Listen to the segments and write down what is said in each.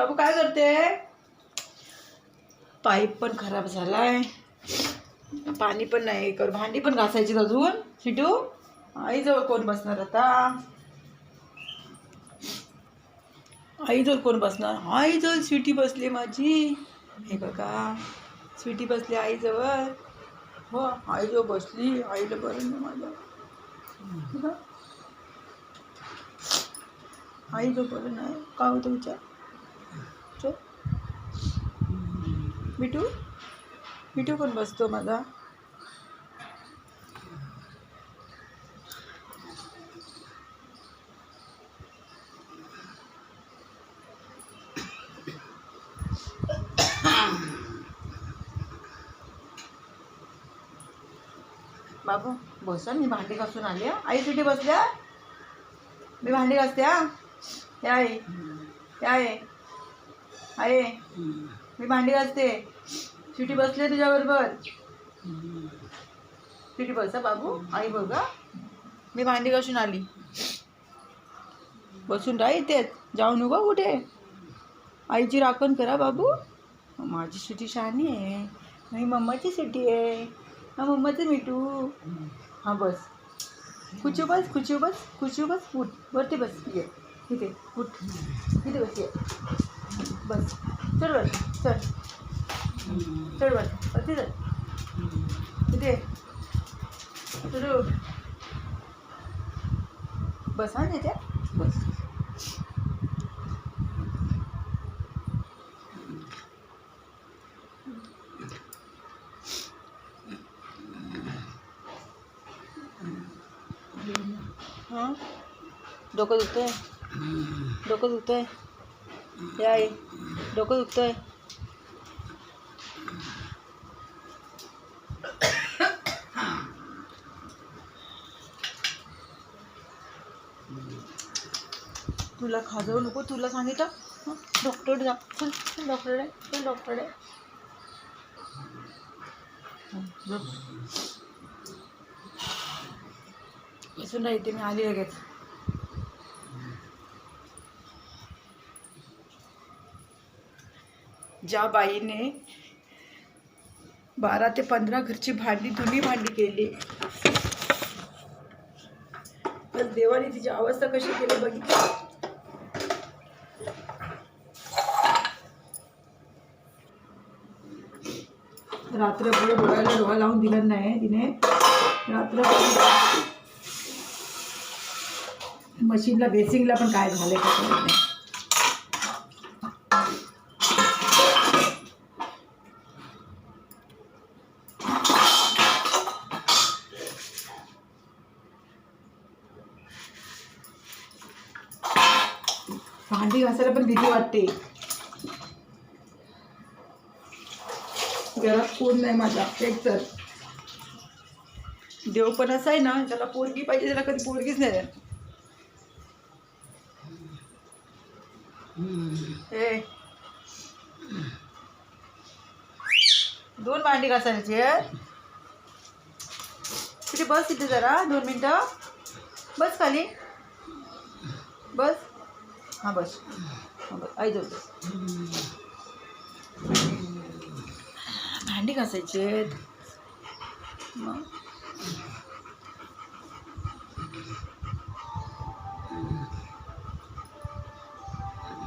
बाबू काय करते? पाईप पण खराब झालाय. पाणी पण नाही कर. भांडी पण घासायची अजून. सिटू आईजवळ कोण बसणार आता? आईजवळ कोण बसणार? आईजवळ स्वीटी बसली माझी. हे बघा. स्वीटी बसली आईजवळ हो आईजवळ बसली. आईला बरं नाही माझ्या. आईजवळ बरं नाही. का होतं विचार चल मिठू? मिठू पण बसतो माझा. बाबू बसा मी भांडी घासून आली. आई सुटी बसल्या? मी भांडी घासते हा. आई. या आई. आहे मी भांडी घासते. सुटी बसले तुझ्याबरोबर? सुटी बसा बाबू आई बघा. मी भांडी कसून आली. बसून राही इथेच जाऊ नको कुठे? आईची राखण करा बाबू. माझी सुटी शहाणी आहे. नाही मम्माची सुटी आहे. हा मम्माचं मिठू. हां बस. खुचू बस खुचू बस खुचू बस उठ. वरती बस. ये. इथे उठ. इथे बस ये. बस. चल बस. चल. चल वर वरती चल इथे चल उठ बस हा इथे बस हां डोकं दुखतंय डोकं दुखतंय हे आहे तुला खाजवू नको तुला सांगितलं डॉक्टर जा. चल डॉक्टर आहे चल डॉक्टर आहे हं, झोप. बसून राहते मी आली लगेच. ज्या बाईने बारा ते पंधरा घरची भांडी जुनी भांडी केली. तर देवाने तिची अवस्था कशी केली बघितली? रात्रभर डोळ्याला डोळा लावून दिला नाही तिने. रात्रभर मशीनला बेसिंगला पण काय झालं का कळत नाही. भांडी घासायला पण भीती वाटते. घरात कोण नाही माझा एक तर. देव पण असा आहे ना ज्याला पोरगी पाहिजे त्याला कधी पोरगीच नाही ए. दोन भांडी घासायची. तिथे बस तिथे जरा दोन मिनटं. बस खाली. बस. हां बस. हां बस. आई जाऊ बस घासायची आहेत. मग.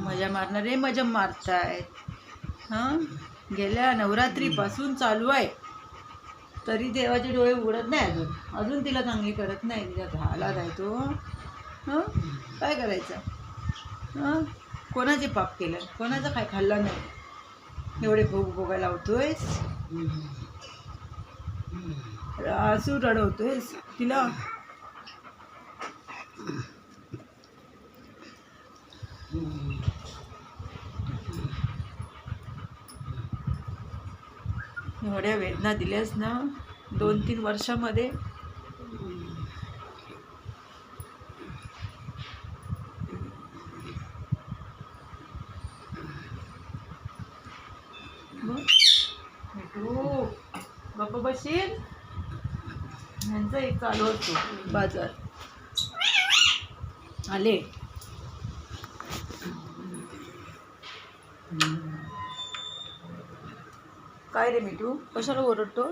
मजा मारणारे मजा मारतायत हां? गेल्या नवरात्रीपासून चालू आहे. तरी देवाचे डोळे उघडत नाही अजून. अजून तिला चांगली करत नाही. तिला झाला जाय तो. हां? काय करायचं? हां? कोणाचे पाप केलं? कोणाचं काय खाल्लं नाही? एवढे भोग भोगायला लावतोयस? आसू रडवतोयस? तिला? एवढ्या वेदना दिल्यास ना दोन तीन वर्षामध्ये होतो बाजार. आले. काय रे मिठू? कशाला ओरडतो?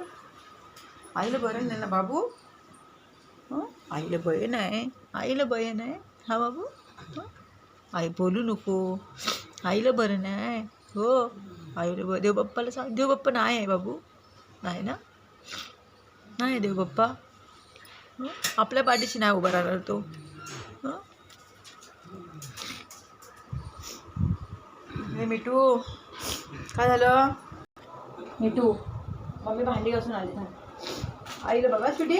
आईला बरं नाही ना बाबू? हं? आईला बहीण आहे आईला बहीण आहे हा बाबू? आई बोलू नको. आईला बरं नाही. हो. आईला बरं. देवबाप्पाला सांग. देवबाप्पा नाही आहे बाबू. नाही ना? नाही देवबाप्पा. आपल्या पाठीशी नाही उभा राहणार तो. हे? मिठू. काय झालं? मिठू मम्मी भांडी घासून आली. आईला बघा सुटी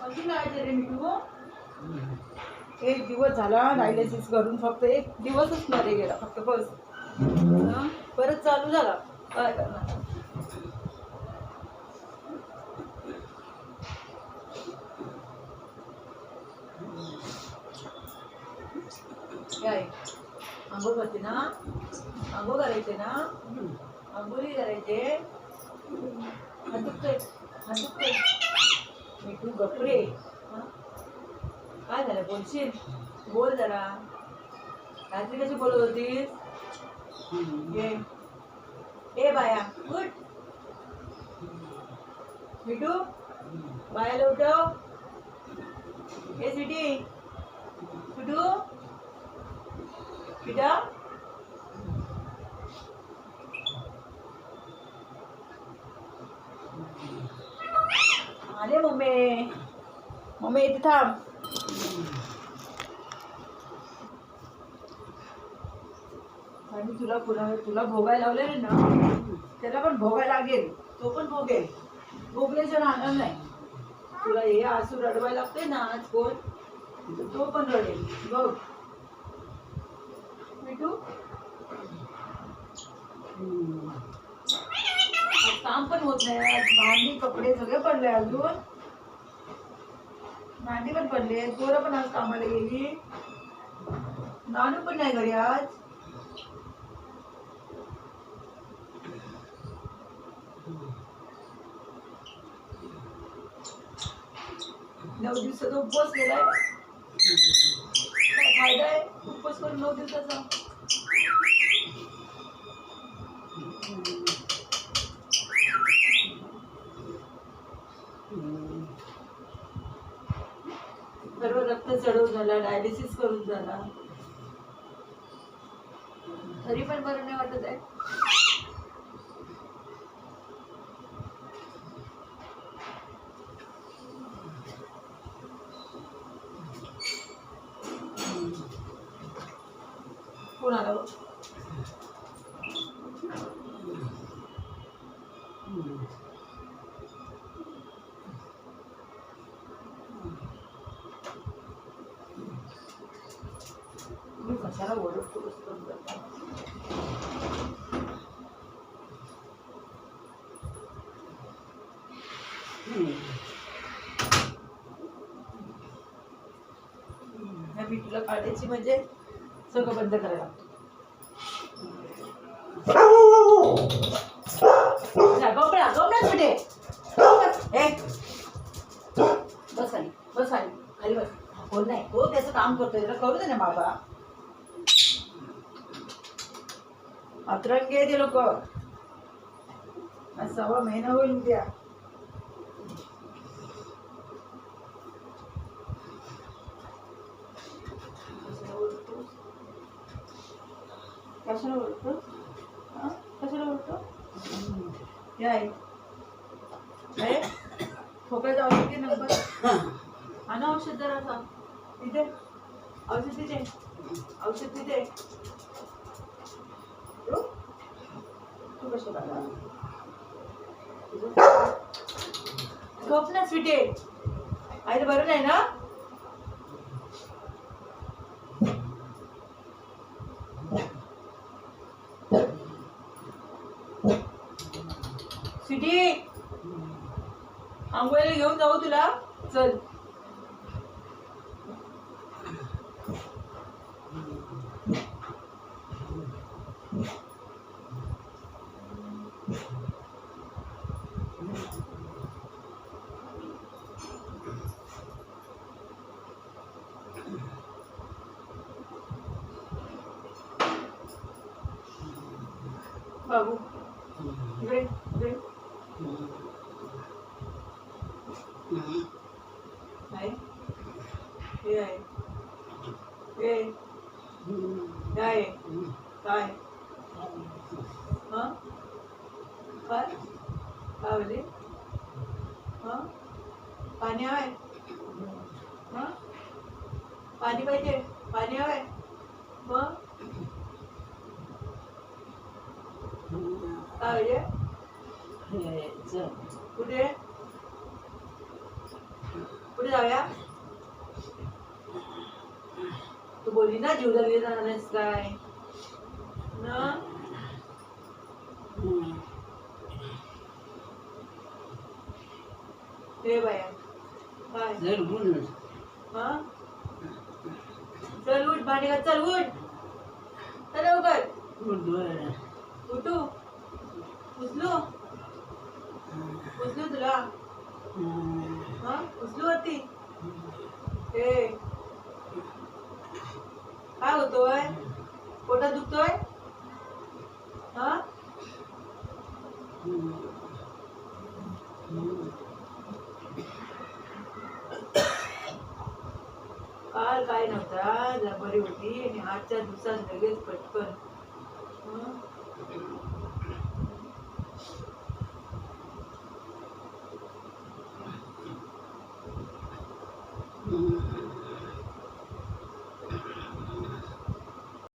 कधी लावायचं रे मिठू एक दिवस झाला डायलिसिस करून फक्त एक दिवसच मध्ये गेला फक्त बस. परत चालू झाला. काय करणार? काय? आंघोळ करते ना? आंघोळ करायचे ना? आंघोळी करायचे. हात दुखतोय मी तू मिठू गपरे काय झालं? बोलशील? बोल जरा. रात्री कशी बोलत होतीस? ये. ए बाया गुड मिठू बायाला उठव. ए सिटी कुठू पिटा आले मम्मी. मम्मी इथे थांब. तुला तुला भोगायला लावलेले ना त्याला पण भोगायला लागेल. तो पण भोगेल. भोगल्याच्या राहणार नाही. तुला हे आसू रडवायला लागते ना आज कोण तो पण रडेल. बघ. मिठू? काम पण होत नाही. आज भांडी कपडे सगळे पडले अजून. भांडी पण पडले पोरं पण आज कामाला गेली. नानू पण नाही घरी आज. नऊ दिवसाचा उपवास केलाय. काय फायदा आहे उपवास करून नऊ दिवसाचा? सर्व रक्त चढवून झाला डायलिसिस करून झाला. तरी पण बरं नाही वाटत आहे. कोण आलं मी कशाला ओरडतो बसतो बरं? ह्या बिटूला काढायची म्हणजे सगळं बंद करायला. गोपळा गोपळा कुठे बस बस खाली बस. कोण नाही. तो त्याचं काम करतोय. त्याला करू दे ना बाबा. अतरंगे ते लोक. सव्वा महिना होईल उद्या. कशाला बोलतो हा? कशाला ओरडतो या आई ए, औषध घे नंबर? आणा औषध जरा सांग तिथे औषध तिथे. औषध तिथे. तू तू कसं आला? झोप ना स्वीटे. बरं नाही ना? सिटी. आंघोळीला घेऊन जाऊ तुला. चल. बाबू इकडे. काय? हां? काय? काय बोलले? हां? पाणी हवंय? हां? पाणी पाहिजे? पाणी हवंय? मग काय पाहिजे कुठे? कुठे जाऊया? तू बोलली ना जीवदारी जाणार आहेस काय? ना? ते बाया काय हा? चल उठ भांडी घाल चल उठ. चल लवकर. उठू उचलू. उचलू तुला. हा? उचलू वरती. ए काय होतोय? पोटात दुखतोय? हा? काल काय नव्हता? बरी होती आणि आजच्या दिवसात लगेच पटकन